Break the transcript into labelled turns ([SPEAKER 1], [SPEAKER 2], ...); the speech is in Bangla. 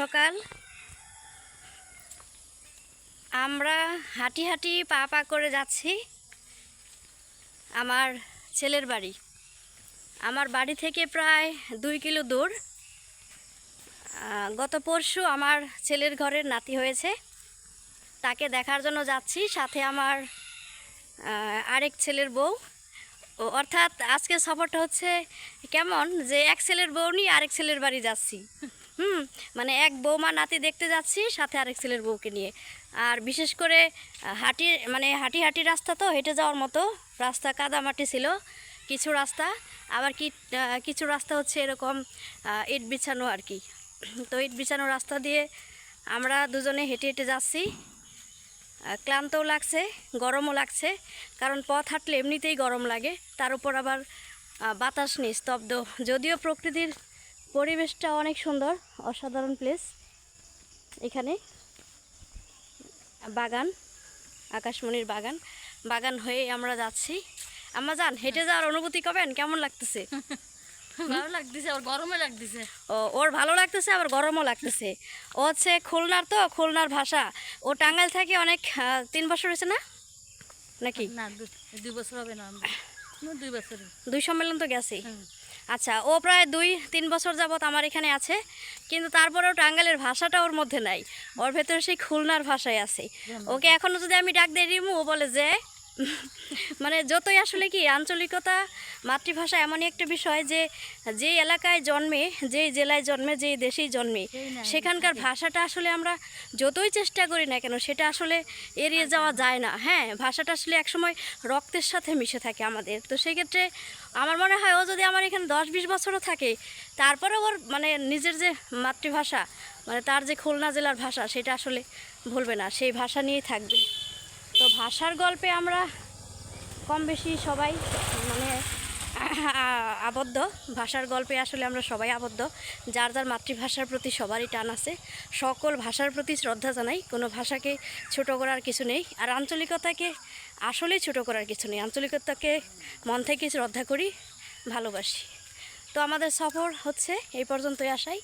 [SPEAKER 1] সকাল আমরা হাঁটি হাঁটি পা পা করে যাচ্ছি আমার ছেলের বাড়ি। আমার বাড়ি থেকে প্রায় দুই কিলো দূর। গত পরশু আমার ছেলের ঘরের নাতি হয়েছে। তাকে দেখার জন্য যাচ্ছি, সাথে আমার আরেক ছেলের বউ। অর্থাৎ আজকে সফরটা হচ্ছে কেমন? যে এক ছেলের বউ নিয়ে আরেক ছেলের বাড়ি যাচ্ছি। হুম মানে এক বৌমা নাতি দেখতে যাচ্ছি, সাথে আরেক ছেলের বউকে নিয়ে। আর বিশেষ করে হাঁটি মানে হাঁটি হাঁটি রাস্তা তো, হেঁটে যাওয়ার মতো। রাস্তা কাদামাটি ছিল, কিছু রাস্তা। আবার কি কিছু রাস্তা হচ্ছে এরকম ইট বিছানো আর কি। তো ইট বিছানো রাস্তা দিয়ে আমরা দুজনে হেঁটে হেঁটে যাচ্ছি। ক্লান্তও লাগছে, গরমও লাগছে। কারণ পথ হাঁটলে এমনিতেই গরম লাগে। তার উপর আবার বাতাস নেই স্তব্ধ। যদিও প্রকৃতির পরিবেশটা অনেক সুন্দর অসাধারণ প্লেস এখানে বাগান আকাশমণির বাগান। বাগান হয়ে আমরা যাচ্ছি। আমরা যান হেঁটে যাওয়ার অনুভূতি কবেন? কেমন লাগতেছে?
[SPEAKER 2] ভালো লাগতেছে আর গরমে লাগতেছে।
[SPEAKER 1] ও ওর ভালো লাগতেছে আবার গরমও লাগতেছে। ও হচ্ছে খুলনার তো খুলনার ভাষা। ও টাঙ্গাইল থেকে অনেক তিন বছর হয়েছে না? নাকি?
[SPEAKER 2] না দুই বছর হবে না দুই বছর।
[SPEAKER 1] দুই সম্মেলন তো গেছে
[SPEAKER 2] হুম।
[SPEAKER 1] আচ্ছা ও প্রায় দুই তিন বছর যাবৎ আমার এখানে আছে কিন্তু তারপরেও টাঙ্গালের ভাষাটা ওর মধ্যে নাই। ওর ভেতরে সেই খুলনার ভাষায় আছে। ওকে এখনও যদি আমি ডাক দিই রিমু ও বলে যে মানে যতই আসলে কি আঞ্চলিকতা মাতৃভাষা এমনই একটা বিষয় যে যেই এলাকায় জন্মে যেই জেলায় জন্মে যেই দেশেই জন্মে সেখানকার ভাষাটা আসলে আমরা যতই চেষ্টা করি না কেন সেটা আসলে এড়িয়ে যাওয়া যায় না। হ্যাঁ ভাষাটা আসলে একসময় রক্তের সাথে মিশে থাকে আমাদের। তো সেক্ষেত্রে আমার মনে হয় ও যদি আমার এখানে দশ বিশ বছরও থাকে তারপরেও ওর মানে নিজের যে মাতৃভাষা মানে তার যে খুলনা জেলার ভাষা সেটা আসলে ভুলবে না। সেই ভাষা নিয়েই থাকবে। তো ভাষার গল্পে আমরা কম বেশি সবাই মানে আবদ্ধ। ভাষার গল্পে আসলে আমরা সবাই আবদ্ধ। যার যার মাতৃভাষার প্রতি সবারই টান আছে। সকল ভাষার প্রতি শ্রদ্ধা জানাই। কোনো ভাষাকে ছোট করার কিছু নেই। আর আঞ্চলিকতাকে আসলেই ছোট করার কিছু নেই। আঞ্চলিকতাকে মন থেকে শ্রদ্ধা করি, ভালোবাসি। তো আমাদের সফর হচ্ছে এই পর্যন্তই আসাই